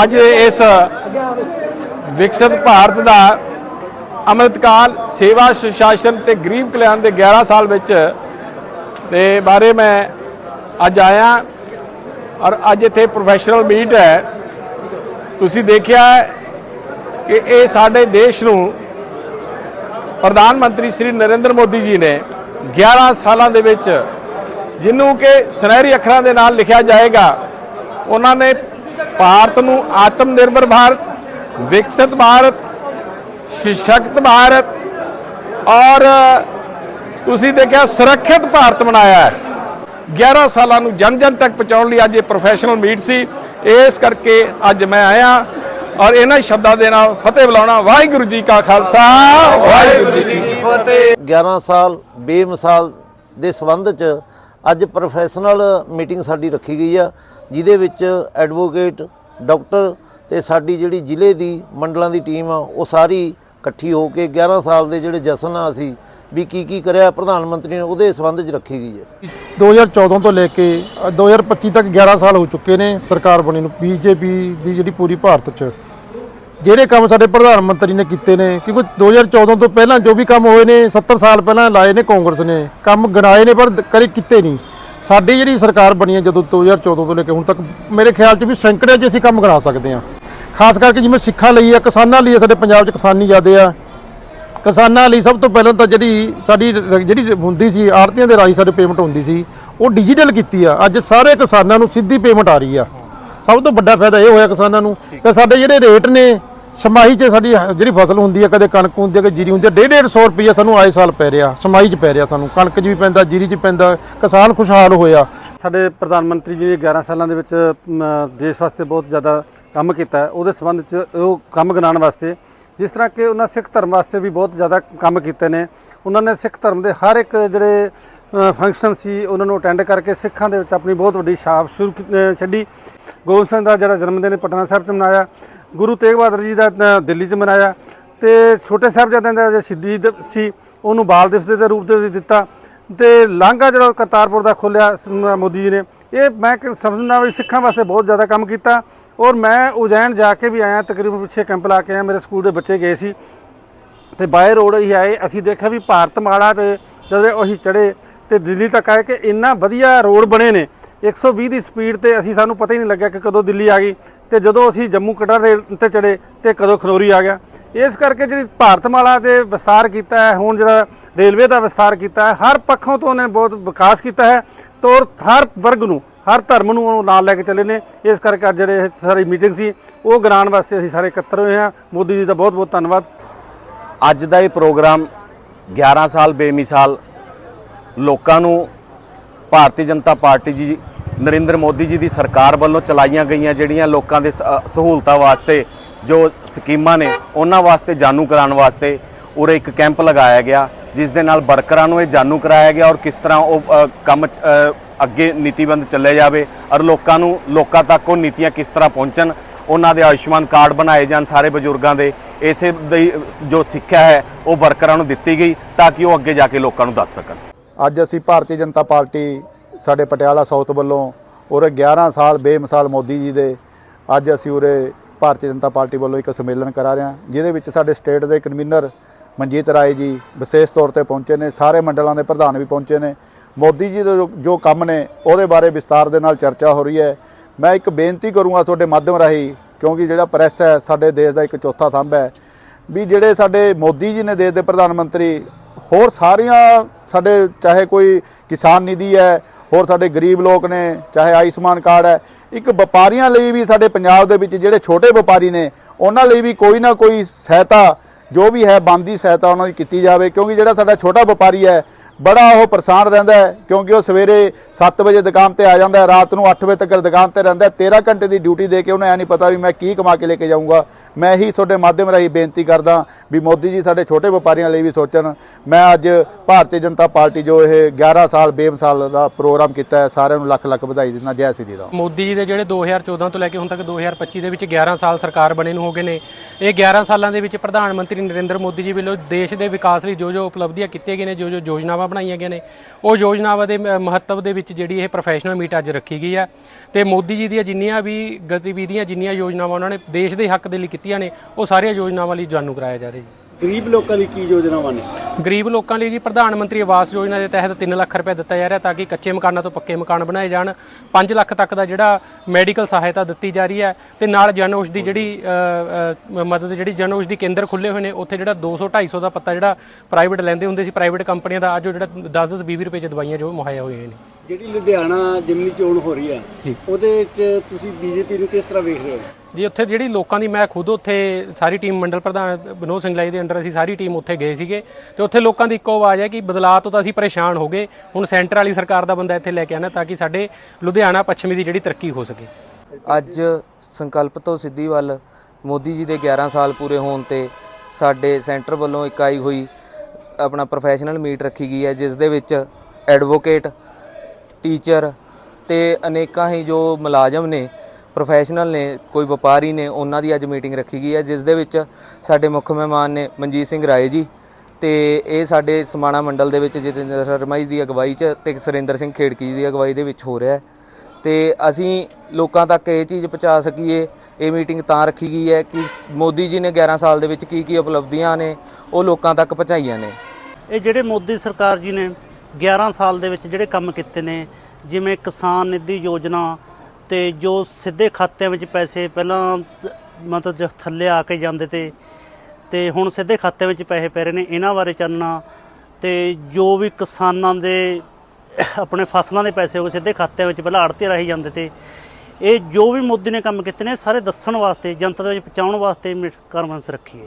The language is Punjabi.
ਅੱਜ ਇਸ ਵਿਕਸਿਤ ਭਾਰਤ ਦਾ ਅੰਮ੍ਰਿਤਕਾਲ ਸੇਵਾ ਸੁਸ਼ਾਸਨ ਤੇ ਗਰੀਬ ਕਲਿਆਣ ਦੇ 11 ਸਾਲ ਵਿੱਚ ਦੇ ਬਾਰੇ ਮੈਂ ਅੱਜ ਆਇਆ ਔਰ ਅੱਜ ਇੱਥੇ ਪ੍ਰੋਫੈਸ਼ਨਲ ਮੀਟ ਹੈ। ਤੁਸੀਂ ਦੇਖਿਆ ਕਿ ਇਹ ਸਾਡੇ ਦੇਸ਼ ਨੂੰ ਪ੍ਰਧਾਨ ਮੰਤਰੀ ਸ੍ਰੀ ਨਰਿੰਦਰ ਮੋਦੀ ਜੀ ਨੇ 11 ਸਾਲਾਂ ਦੇ ਵਿੱਚ ਜਿਹਨੂੰ ਕਿ ਸੁਨਹਿਰੀ ਅੱਖਰਾਂ ਦੇ ਨਾਲ ਲਿਖਿਆ ਜਾਏਗਾ, ਉਹਨਾਂ ਨੇ ਭਾਰਤ ਨੂੰ ਆਤਮ ਨਿਰਭਰ ਭਾਰਤ, ਵਿਕਸਿਤ ਭਾਰਤ, ਸਸ਼ਕਤ ਭਾਰਤ ਔਰ ਤੁਸੀਂ ਦੇਖਿਆ ਸੁਰੱਖਿਅਤ ਭਾਰਤ ਬਣਾਇਆ ਹੈ। 11 ਸਾਲਾਂ ਨੂੰ ਜਨ ਜਨ ਤੱਕ ਪਹੁੰਚਾਉਣ ਲਈ ਅੱਜ ਇਹ ਪ੍ਰੋਫੈਸ਼ਨਲ ਮੀਟ ਸੀ। ਇਸ ਕਰਕੇ ਅੱਜ ਮੈਂ ਆਇਆ ਔਰ ਇਹਨਾਂ ਸ਼ਬਦਾਂ ਦੇ ਨਾਲ ਫਤਿਹ ਬੁਲਾਉਣਾ। ਵਾਹਿਗੁਰੂ ਜੀ ਕਾ ਖਾਲਸਾ। ਵਾਹਿਗੁਰੂ ਜੀ ਕੀ ਫਤਿਹ। 11 ਸਾਲ, ਬੇਮਿਸਾਲ ਦੇ ਸੰਬੰਧ 'ਚ ਅੱਜ ਪ੍ਰੋਫੈਸ਼ਨਲ ਮੀਟਿੰਗ ਸਾਡੀ ਰੱਖੀ ਗਈ ਆ। ਜਿਹਦੇ ਵਿੱਚ ਐਡਵੋਕੇਟ ਡਾਕਟਰ ਤੇ ਸਾਡੀ ਜਿਹੜੀ ਜ਼ਿਲ੍ਹੇ ਦੀ ਮੰਡਲਾਂ ਦੀ ਟੀਮ ਆ ਉਹ ਸਾਰੀ ਇਕੱਠੀ ਹੋ ਕੇ 11 ਸਾਲ ਦੇ ਜਿਹੜੇ ਜਸ਼ਨ ਆ ਅਸੀਂ ਵੀ ਕੀ ਕੀ ਕਰਿਆ ਪ੍ਰਧਾਨ ਮੰਤਰੀ ਨੇ ਉਹਦੇ ਸੰਬੰਧ 'ਚ ਰੱਖੀ ਗਈ ਹੈ। 2014 ਤੋਂ ਲੈ ਕੇ ਅ, 2025 ਤੱਕ 11 ਸਾਲ ਹੋ ਚੁੱਕੇ ਨੇ ਸਰਕਾਰ ਬਣੀ ਨੂੰ ਬੀਜੇਪੀ ਦੀ ਜਿਹੜੀ ਪੂਰੀ ਭਾਰਤ 'ਚ। ਜਿਹੜੇ ਕੰਮ ਸਾਡੇ ਪ੍ਰਧਾਨ ਮੰਤਰੀ ਨੇ ਕੀਤੇ ਨੇ ਕਿਉਂਕਿ 2014 ਤੋਂ ਪਹਿਲਾਂ ਜੋ ਵੀ ਕੰਮ ਹੋਏ ਨੇ 70 ਸਾਲ ਪਹਿਲਾਂ ਲਾਏ ਨੇ ਕਾਂਗਰਸ ਨੇ ਕੰਮ ਗਣਾਏ ਨੇ ਪਰ ਕਦੇ ਕੀਤੇ ਨਹੀਂ। ਸਾਡੀ ਜਿਹੜੀ ਸਰਕਾਰ ਬਣੀ ਹੈ ਜਦੋਂ 2014 ਤੋਂ ਲੈ ਕੇ ਹੁਣ ਤੱਕ, ਮੇਰੇ ਖਿਆਲ 'ਚ ਵੀ ਸੈਂਕੜਿਆਂ 'ਚ ਅਸੀਂ ਕੰਮ ਗਣਾ ਸਕਦੇ ਹਾਂ। ਖਾਸ ਕਰਕੇ ਜਿਵੇਂ ਸਿੱਖਾਂ ਲਈ ਆ ਕਿਸਾਨਾਂ ਲਈ ਆ ਸਾਡੇ ਪੰਜਾਬ 'ਚ ਕਿਸਾਨੀ ਜ਼ਿਆਦੇ ਆ। ਕਿਸਾਨਾਂ ਲਈ ਸਭ ਤੋਂ ਪਹਿਲਾਂ ਤਾਂ ਜਿਹੜੀ ਸਾਡੀ ਰ- ਜਿਹੜੀ ਹੁੰਦੀ ਸੀ, ਆੜਤੀਆਂ ਦੇ ਰਾਹੀਂ ਸਾਡੇ ਪੇਮੈਂਟ ਹੁੰਦੀ ਸੀ, ਉਹ ਡਿਜੀਟਲ ਕੀਤੀ ਆ। ਅੱਜ ਸਾਰੇ ਕਿਸਾਨਾਂ ਨੂੰ ਸਿੱਧੀ ਪੇਮੈਂਟ ਆ ਰਹੀ ਆ। ਸਭ ਤੋਂ ਵੱਡਾ ਫਾਇਦਾ ਇਹ ਹੋਇਆ ਕਿਸਾਨਾਂ ਨੂੰ। ਕਿ ਸਾਡੇ ਜਿਹੜੇ ਰੇਟ ਨੇ ਸਮਾਈ 'ਚ ਸਾਡੀ ਜਿਹੜੀ ਫਸਲ ਹੁੰਦੀ ਹੈ ਕਦੇ ਕਣਕ ਹੁੰਦੀ ਹੈ ਕਦੇ ਜੀਰੀ ਹੁੰਦੀ ਆ 1.5 150 ਰੁਪਈਆ ਸਾਨੂੰ ਆਏ ਸਾਲ ਪੈ ਰਿਹਾ, ਸਮਾਈ 'ਚ ਪੈ ਰਿਹਾ ਸਾਨੂੰ। ਕਣਕ 'ਚ ਵੀ ਪੈਂਦਾ, ਜੀਰੀ 'ਚ ਪੈਂਦਾ, ਕਿਸਾਨ ਖੁਸ਼ਹਾਲ ਹੋਇਆ। ਸਾਡੇ ਪ੍ਰਧਾਨ ਮੰਤਰੀ ਜੀ ਨੇ 11 ਸਾਲਾਂ ਦੇ ਵਿੱਚ ਦੇਸ਼ ਵਾਸਤੇ ਬਹੁਤ ਜ਼ਿਆਦਾ ਕੰਮ ਕੀਤਾ ਉਹਦੇ ਸੰਬੰਧ 'ਚ ਉਹ ਕੰਮ ਗਨਾਉਣ ਵਾਸਤੇ, ਜਿਸ ਤਰ੍ਹਾਂ ਕਿ ਉਹਨਾਂ ਸਿੱਖ ਧਰਮ ਵਾਸਤੇ ਵੀ ਬਹੁਤ ਜ਼ਿਆਦਾ ਕੰਮ ਕੀਤੇ ਨੇ। ਉਹਨਾਂ ਨੇ ਸਿੱਖ ਧਰਮ ਦੇ ਹਰ ਇੱਕ ਜਿਹੜੇ ਫੰਕਸ਼ਨ ਸੀ, ਉਹਨਾਂ ਨੂੰ ਅਟੈਂਡ ਕਰਕੇ ਸਿੱਖਾਂ ਦੇ ਵਿੱਚ ਆਪਣੀ ਬਹੁਤ ਵੱਡੀ ਛਾਪ ਸ਼ੁਰੂ ਕੀ- ਛੱਡੀ। ਗੋਬਿੰਦ ਸਿੰਘ ਦਾ ਜਿਹੜਾ ਜਨਮ ਦਿਨ ਪਟਨਾ ਸਾਹਿਬ 'ਚ ਮਨਾਇਆ ਗੁਰੂ ਤੇਗ ਬਹਾਦਰ ਜੀ ਦਾ ਦਿੱਲੀ 'ਚ ਮਨਾਇਆ। ਤੇ ਛੋਟੇ ਸਾਹਿਬਜ਼ਾਦਿਆਂ ਦਾ ਜਿਹੜਾ ਸ਼ਹੀਦੀ ਦਿਵਸ ਸੀ, ਉਹਨੂੰ ਬਾਲ ਦਿਵਸ ਦੇ ਰੂਪ ਦੇ ਵਿੱਚ ਦਿੱਤਾ। ਤੇ ਲਾਂਘਾ ਜਿਹੜਾ ਕਰਤਾਰਪੁਰ ਦਾ ਖੋਲਿਆ ਮੋਦੀ ਜੀ ਨੇ। ਇਹ ਮੈਂ ਕਿ ਸਮਝਦਾ ਵੀ ਸਿੱਖਾਂ ਵਾਸਤੇ ਬਹੁਤ ਜ਼ਿਆਦਾ ਕੰਮ ਕੀਤਾ। ਔਰ ਮੈਂ ਉਜੈਨ ਜਾ ਕੇ ਵੀ ਆਇਆ, ਤਕਰੀਬਨ ਪਿੱਛੇ ਕੈਂਪ ਲਾ ਕੇ ਆਇਆ। ਮੇਰੇ ਸਕੂਲ ਦੇ ਬੱਚੇ ਗਏ ਸੀ। ਤੇ ਬਾਏ ਰੋਡ ਹੀ ਆਏ। ਅਸੀਂ ਦੇਖਿਆ ਵੀ ਭਾਰਤ ਮਾੜਾ ਤੇ ਜਦੋਂ ਅਸੀਂ ਚੜੇ ਤੇ ਦਿੱਲੀ ਤੱਕ ਆਏ ਕਿ ਇੰਨਾ ਵਧੀਆ ਰੋਡ ਬਣੇ ਨੇ। 120 ਦੀ ਸਪੀਡ ਤੇ ਅਸੀਂ ਸਾਨੂੰ ਪਤਾ ਹੀ ਨਹੀਂ ਲੱਗਿਆ ਕਿ ਕਦੋਂ ਦਿੱਲੀ ਆ ਗਈ। ਤੇ ਜਦੋਂ ਅਸੀਂ ਜੰਮੂ ਕਟੜਾ ਰੇਲ ਤੇ ਚੜੇ ਤੇ ਕਦੋਂ ਖਨੌਰੀ ਆ ਗਿਆ। ਇਸ ਕਰਕੇ ਜਿਹੜੀ ਭਾਰਤਮਾਲਾ ਦੇ ਵਿਸਤਾਰ ਕੀਤਾ ਹੈ, ਹੁਣ ਜਿਹੜਾ ਰੇਲਵੇ ਦਾ ਵਿਸਤਾਰ ਕੀਤਾ ਹੈ, ਹਰ ਪੱਖੋਂ ਤੋਂ ਉਹਨੇ ਬਹੁਤ ਵਿਕਾਸ ਕੀਤਾ ਹੈ ਤੋਰ ਹਰ ਵਰਗ ਨੂੰ, ਹਰ ਧਰਮ ਨੂੰ ਉਹ ਨਾਲ ਲੈ ਕੇ ਚੱਲੇ ਨੇ। ਇਸ ਕਰਕੇ ਅੱਜ ਜਿਹੜੇ ਸਾਰੀ ਮੀਟਿੰਗ ਸੀ, ਉਹ ਗਰਾਉਣ ਵਾਸਤੇ ਅਸੀਂ ਸਾਰੇ ਇਕੱਤਰ ਹੋਏ ਹਾਂ। ਮੋਦੀ ਜੀ ਦਾ ਬਹੁਤ ਬਹੁਤ ਧੰਨਵਾਦ। ਅੱਜ ਦਾ ਇਹ ਪ੍ਰੋਗਰਾਮ 11 ਸਾਲ, ਬੇਮਿਸਾਲ ਲੋਕਾਂ ਨੂੰ ਭਾਰਤੀ ਜਨਤਾ ਪਾਰਟੀ ਜੀ ਨਰਿੰਦਰ ਮੋਦੀ ਜੀ ਦੀ ਸਰਕਾਰ ਵੱਲੋਂ ਚਲਾਈਆਂ ਗਈਆਂ ਜਿਹੜੀਆਂ ਲੋਕਾਂ ਦੇ ਸ- ਸਹੂਲਤਾਂ ਵਾਸਤੇ ਜੋ ਸਕੀਮਾਂ ਨੇ, ਉਹਨਾਂ ਵਾਸਤੇ ਜਾਣੂ ਕਰਾਉਣ ਵਾਸਤੇ ਉਰੇ ਇੱਕ ਕੈਂਪ ਲਗਾਇਆ ਗਿਆ, ਜਿਸ ਦੇ ਨਾਲ ਵਰਕਰਾਂ ਨੂੰ ਇਹ ਜਾਣੂ ਕਰਾਇਆ ਗਿਆ ਔਰ ਕਿਸ ਤਰ੍ਹਾਂ ਉਹ ਕੰਮ ਅੱਗੇ ਨੀਤੀਬੰਦ ਚੱਲੇ ਜਾਵੇ ਔਰ ਲੋਕਾਂ ਨੂੰ, ਲੋਕਾਂ ਤੱਕ ਉਹ ਨੀਤੀਆਂ ਕਿਸ ਤਰ੍ਹਾਂ ਪਹੁੰਚਣ, ਉਹਨਾਂ ਦੇ ਆਯੁਸ਼ਮਾਨ ਕਾਰਡ ਬਣਾਏ ਜਾਣ ਸਾਰੇ ਬਜ਼ੁਰਗਾਂ ਦੇ, ਇਸੇ ਦੀ ਜੋ ਸਿੱਖਿਆ ਹੈ, ਉਹ ਵਰਕਰਾਂ ਨੂੰ ਦਿੱਤੀ ਗਈ ਤਾਂ ਕਿ ਉਹ ਅੱਗੇ ਜਾ ਕੇ ਲੋਕਾਂ ਨੂੰ ਦੱਸ ਸਕਣ। ਅੱਜ ਅਸੀਂ ਭਾਰਤੀ ਜਨਤਾ ਪਾਰਟੀ ਸਾਡੇ ਪਟਿਆਲਾ ਸਾਊਥ ਵੱਲੋਂ ਉਰੇ 11 ਸਾਲ ਬੇਮਿਸਾਲ ਮੋਦੀ ਜੀ ਦੇ ਅੱਜ ਅਸੀਂ ਉਰੇ ਭਾਰਤੀ ਜਨਤਾ ਪਾਰਟੀ ਵੱਲੋਂ ਇੱਕ ਸੰਮੇਲਨ ਕਰਾ ਰਹੇ ਹਾਂ, ਜਿਹਦੇ ਵਿੱਚ ਸਾਡੇ ਸਟੇਟ ਦੇ ਕਨਵੀਨਰ ਮਨਜੀਤ ਰਾਏ ਜੀ ਵਿਸ਼ੇਸ਼ ਤੌਰ ਤੇ ਪਹੁੰਚੇ ਨੇ, ਸਾਰੇ ਮੰਡਲਾਂ ਦੇ ਪ੍ਰਧਾਨ ਵੀ ਪਹੁੰਚੇ ਨੇ। ਮੋਦੀ ਜੀ ਦੇ ਜੋ- ਜੋ ਕੰਮ ਨੇ, ਉਹਦੇ ਬਾਰੇ ਵਿਸਤਾਰ ਦੇ ਨਾਲ ਚਰਚਾ ਹੋ ਰਹੀ ਹੈ। ਮੈਂ ਇੱਕ ਬੇਨਤੀ ਕਰੂੰਗਾ ਤੁਹਾਡੇ ਮਾਧਿਅਮ ਰਾਹੀਂ, ਕਿਉਂਕਿ ਜਿਹੜਾ ਪ੍ਰੈਸ ਹੈ, ਸਾਡੇ ਦੇਸ਼ ਦਾ ਇੱਕ ਚੌਥਾ ਥੰਬ ਹੈ, ਵੀ ਜਿਹੜੇ ਸਾਡੇ ਮੋਦੀ ਜੀ ਨੇ ਦੇਸ਼ ਦੇ ਪ੍ਰਧਾਨ ਮੰਤਰੀ, ਹੋਰ ਸਾਰੀਆਂ ਸਾਡੇ ਚਾਹੇ ਕੋਈ ਕਿਸਾਨ ਨਿਧੀ ਹੈ ਹੋਰ ਸਾਡੇ ਗਰੀਬ ਲੋਕ ਨੇ, ਚਾਹੇ ਆਯੁਸ਼ਮਾਨ ਕਾਰਡ ਹੈ, ਇੱਕ ਵਪਾਰੀਆਂ ਲਈ ਵੀ ਸਾਡੇ ਪੰਜਾਬ ਦੇ ਵਿੱਚ ਜਿਹੜੇ ਛੋਟੇ ਵਪਾਰੀ ਨੇ, ਉਹਨਾਂ ਲਈ ਵੀ ਕੋਈ ਨਾ ਕੋਈ ਸਹਾਇਤਾ, ਜੋ ਵੀ ਹੈ, ਬੰਦੀ ਸਹਾਇਤਾ ਉਹਨਾਂ ਦੀ ਕੀਤੀ ਜਾਵੇ, ਕਿਉਂਕਿ ਜਿਹੜਾ ਸਾਡਾ ਛੋਟਾ ਵਪਾਰੀ ਹੈ ਬੜਾ ਉਹ ਪਰੇਸ਼ਾਨ ਰਹਿੰਦਾ ਹੈ, ਕਿਉਂਕਿ ਉਹ ਸਵੇਰੇ 7 ਵਜੇ ਦੁਕਾਨ ਤੇ ਆ ਜਾਂਦਾ ਹੈ, ਰਾਤ ਨੂੰ 8 ਵਜੇ ਤੱਕ ਦੁਕਾਨ ਤੇ ਰਹਿੰਦਾ ਹੈ 13 ਘੰਟੇ ਦੀ ਡਿਊਟੀ ਦੇ ਕੇ ਉਹਨੂੰ ਐ ਨਹੀਂ ਪਤਾ ਵੀ ਮੈਂ ਕੀ ਕਮਾ ਕੇ ਲੈ ਕੇ ਜਾਊਂਗਾ। ਮੈਂ ਹੀ ਤੁਹਾਡੇ ਮਾਧਿਅਮ ਰਾਹੀਂ ਬੇਨਤੀ ਕਰਦਾ ਵੀ ਮੋਦੀ ਜੀ ਸਾਡੇ ਛੋਟੇ ਵਪਾਰੀਆਂ ਲਈ ਵੀ ਸੋਚਣ। ਮੈਂ ਅੱਜ ਭਾਰਤੀ ਜਨਤਾ ਪਾਰਟੀ ਜੋ ਇਹ 11 ਸਾਲ ਬੇਮਿਸਾਲ ਦਾ ਪ੍ਰੋਗਰਾਮ ਕੀਤਾ ਹੈ, ਸਾਰਿਆਂ ਨੂੰ ਲੱਖ ਲੱਖ ਵਧਾਈ ਦਿੰਦਾ, ਜੈ ਸ੍ਰੀ ਰਾਮ। ਮੋਦੀ ਜੀ ਦੇ ਜਿਹੜੇ 2014 ਤੋਂ ਲੈ ਕੇ ਹੁਣ ਤੱਕ 2025 ਦੇ ਵਿੱਚ 11 ਸਾਲ ਸਰਕਾਰ ਬਣੇ ਨੂੰ ਹੋ ਗਏ ਨੇ। ਇਹ 11 ਸਾਲਾਂ ਦੇ ਵਿੱਚ ਪ੍ਰਧਾਨ ਮੰਤਰੀ ਨਰਿੰਦਰ ਮੋਦੀ ਜੀ ਵੱਲੋਂ ਦੇਸ਼ ਦੇ ਵਿਕਾਸ ਲਈ ਜੋ ਜੋ ਉਪਲਬਧੀਆਂ ਕੀਤੀਆਂ ਗਈਆਂ ਨੇ ਜੋ ਜੋ ਯੋਜਨਾਵਾਂ ਬਣਾਈਆਂ ਗਈਆਂ ਨੇ। ਉਹ ਯੋਜਨਾਵਾਂ ਦੇ ਮਹੱਤਵ ਦੇ ਵਿੱਚ ਜਿਹੜੀ ਇਹ ਪ੍ਰੋਫੈਸ਼ਨਲ ਮੀਟ ਅੱਜ ਰੱਖੀ ਗਈ ਹੈ ਤੇ ਮੋਦੀ ਜੀ ਦੀਆਂ ਜਿੰਨੀਆਂ ਵੀ ਗਤੀਵਿਧੀਆਂ, ਜਿੰਨੀਆਂ ਯੋਜਨਾਵਾਂ ਉਹਨਾਂ ਨੇ ਦੇਸ਼ ਦੇ ਹੱਕ ਦੇ ਲਈ ਕੀਤੀਆਂ ਨੇ, ਉਹ ਸਾਰੀਆਂ ਯੋਜਨਾਵਾਂ ਲਈ ਜਾਣੂ ਕਰਾਇਆ ਜਾ ਰਿਹਾ ਜੀ। ਗਰੀਬ ਲੋਕਾਂ ਲਈ ਕੀ ਯੋਜਨਾਵਾਂ ਨੇ? ਗਰੀਬ ਲੋਕਾਂ ਲਈ ਜੀ ਪ੍ਰਧਾਨ ਮੰਤਰੀ ਆਵਾਸ ਯੋਜਨਾ ਦੇ ਤਹਿਤ 3 ਲੱਖ ਰੁਪਏ ਦਿੱਤਾ ਜਾ ਰਿਹਾ ਤਾਂ ਕਿ ਕੱਚੇ ਮਕਾਨਾਂ ਤੋਂ ਪੱਕੇ ਮਕਾਨ ਬਣਾਏ ਜਾਣ। 5 ਲੱਖ ਤੱਕ ਦਾ ਜਿਹੜਾ ਮੈਡੀਕਲ ਸਹਾਇਤਾ ਦਿੱਤੀ ਜਾ ਰਹੀ ਹੈ ਤੇ ਨਾਲ ਜਨ ਔਸ਼ਧੀ ਜਿਹੜੀ ਮਦਦ ਜਿਹੜੀ ਜਨ ਔਸ਼ਧੀ ਕੇਂਦਰ ਖੁੱਲੇ ਹੋਏ ਨੇ, ਉੱਥੇ ਜਿਹੜਾ 200 250 ਦਾ ਪੱਤਾ ਜਿਹੜਾ ਪ੍ਰਾਈਵੇਟ ਲੈਂਦੇ ਹੁੰਦੇ ਸੀ ਪ੍ਰਾਈਵੇਟ ਕੰਪਨੀਆਂ ਦਾ, ਅੱਜ ਉਹ ਜਿਹੜਾ 10 10 20 ਰੁਪਏ ਚ ਦਵਾਈਆਂ ਜੋ ਮੁਹੱਈਆ ਹੋਈਆਂ ਨੇ। ਜਿਹੜੀ ਲੁਧਿਆਣਾ ਜਿਮਨੀ ਚੋਣ ਹੋ ਰਹੀ ਆ ਉਹਦੇ ਵਿੱਚ ਤੁਸੀਂ ਬੀਜੇਪੀ ਨੂੰ ਕਿਸ ਤਰ੍ਹਾਂ ਵੇਖ ਰਹੇ ਹੋ? ਜੀ ਉੱਥੇ ਜਿਹੜੀ ਲੋਕਾਂ ਦੀ ਮੈਂ ਖੁਦ ਉੱਥੇ ਸਾਰੀ ਟੀਮ ਮੰਡਲ ਪ੍ਰਧਾਨ ਵਿਨੋਦ ਸਿੰਘ ਲਾਈ ਦੇ ਅੰਡਰ ਅਸੀਂ ਸਾਰੀ ਟੀਮ ਉੱਥੇ ਗਏ ਸੀਗੇ ਤੇ ਉੱਥੇ ਲੋਕਾਂ ਦੀ ਇੱਕੋ ਆਵਾਜ਼ ਹੈ ਕਿ ਬਦਲਾਅ ਤੋਂ ਤਾਂ ਅਸੀਂ ਪਰੇਸ਼ਾਨ ਹੋ ਗਏ। ਹੁਣ ਸੈਂਟਰ ਵਾਲੀ ਸਰਕਾਰ ਦਾ ਬੰਦਾ ਇੱਥੇ ਲੈ ਕੇ ਆਣਾ ਤਾਂ ਕਿ ਸਾਡੇ ਲੁਧਿਆਣਾ ਪੱਛਮੀ ਦੀ ਜਿਹੜੀ ਤਰੱਕੀ ਹੋ ਸਕੇ। ਅੱਜ ਸੰਕਲਪ ਤੋਂ ਸਿੱਧੀ ਵੱਲ ਮੋਦੀ ਜੀ ਦੇ 11 ਸਾਲ ਪੂਰੇ ਹੋਣ ਤੇ ਸਾਡੇ ਸੈਂਟਰ ਵੱਲੋਂ ਇੱਕ ਆਈ ਹੋਈ ਆਪਣਾ ਪ੍ਰੋਫੈਸ਼ਨਲ ਮੀਟ ਰੱਖੀ ਗਈ ਹੈ ਜਿਸ ਦੇ ਵਿੱਚ ਐਡਵੋਕੇਟ ਟੀਚਰ ਤੇ ਅਨੇਕਾਂ ਹੀ ਜੋ ਮੁਲਾਜ਼ਮ ਨੇ ਪ੍ਰੋਫੈਸ਼ਨਲ ਨੇ, ਕੋਈ ਵਪਾਰੀ ਨੇ, ਉਹਨਾਂ ਦੀ ਅੱਜ ਮੀਟਿੰਗ ਰੱਖੀ ਗਈ ਹੈ, ਜਿਸ ਦੇ ਵਿੱਚ ਸਾਡੇ ਮੁੱਖ ਮਹਿਮਾਨ ਨੇ ਮਨਜੀਤ ਸਿੰਘ ਰਾਏ ਜੀ ਤੇ ਇਹ ਸਾਡੇ ਸਮਾਣਾ ਮੰਡਲ ਦੇ ਵਿੱਚ ਜਤਿੰਦਰ ਸ਼ਰਮਾ ਜੀ ਦੀ ਅਗਵਾਈ 'ਚ ਤੇ ਸੁਰਿੰਦਰ ਸਿੰਘ ਖੇੜਕੀ ਜੀ ਦੀ ਅਗਵਾਈ ਦੇ ਵਿੱਚ ਹੋ ਰਿਹਾ ਹੈ। ਤੇ ਅਸੀਂ ਲੋਕਾਂ ਤੱਕ ਇਹ ਚੀਜ਼ ਪਹੁੰਚਾ ਸਕੀਏ, ਇਹ ਮੀਟਿੰਗ ਤਾਂ ਰੱਖੀ ਗਈ ਹੈ ਕਿ ਮੋਦੀ ਜੀ ਨੇ 11 ਸਾਲ ਦੇ ਵਿੱਚ ਕੀ ਕੀ ਉਪਲਬਧੀਆਂ ਨੇ, ਉਹ ਲੋਕਾਂ ਤੱਕ ਪਹੁੰਚਾਈਆਂ ਨੇ। ਇਹ ਜਿਹੜੇ ਮੋਦੀ ਸਰਕਾਰ ਜੀ ਨੇ 11 ਸਾਲ ਦੇ ਵਿੱਚ ਜਿਹੜੇ ਕੰਮ ਕੀਤੇ ਨੇ, ਜਿਵੇਂ ਕਿਸਾਨ ਨਿਧੀ ਯੋਜਨਾ ਤੇ ਜੋ ਸਿੱਧੇ ਖਾਤਿਆਂ ਵਿੱਚ ਪੈਸੇ ਪਹਿਲਾਂ ਮਤਲਬ ਜੋ ਥੱਲੇ ਆ ਕੇ ਜਾਂਦੇ ਤੇ ਤੇ ਹੁਣ ਸਿੱਧੇ ਖਾਤਿਆਂ ਵਿੱਚ ਪੈਸੇ ਪੈ ਰਹੇ ਨੇ, ਇਹਨਾਂ ਬਾਰੇ ਚਾਨਣਾ ਤੇ ਜੋ ਵੀ ਕਿਸਾਨਾਂ ਦੇ ਆਪਣੇ ਫਸਲਾਂ ਦੇ ਪੈਸੇ ਉਹ ਸਿੱਧੇ ਖਾਤਿਆਂ ਵਿੱਚ ਪਹਿਲਾਂ ਆੜਤੀ ਰਾਹੀਂ ਜਾਂਦੇ ਤੇ, ਇਹ ਜੋ ਵੀ ਮੋਦੀ ਨੇ ਕੰਮ ਕੀਤੇ ਨੇ ਸਾਰੇ ਦੱਸਣ ਵਾਸਤੇ, ਜਨਤਾ ਦੇ ਵਿੱਚ ਪਹੁੰਚਾਉਣ ਵਾਸਤੇ ਕਾਨਫਰੰਸ ਰੱਖੀ ਹੈ।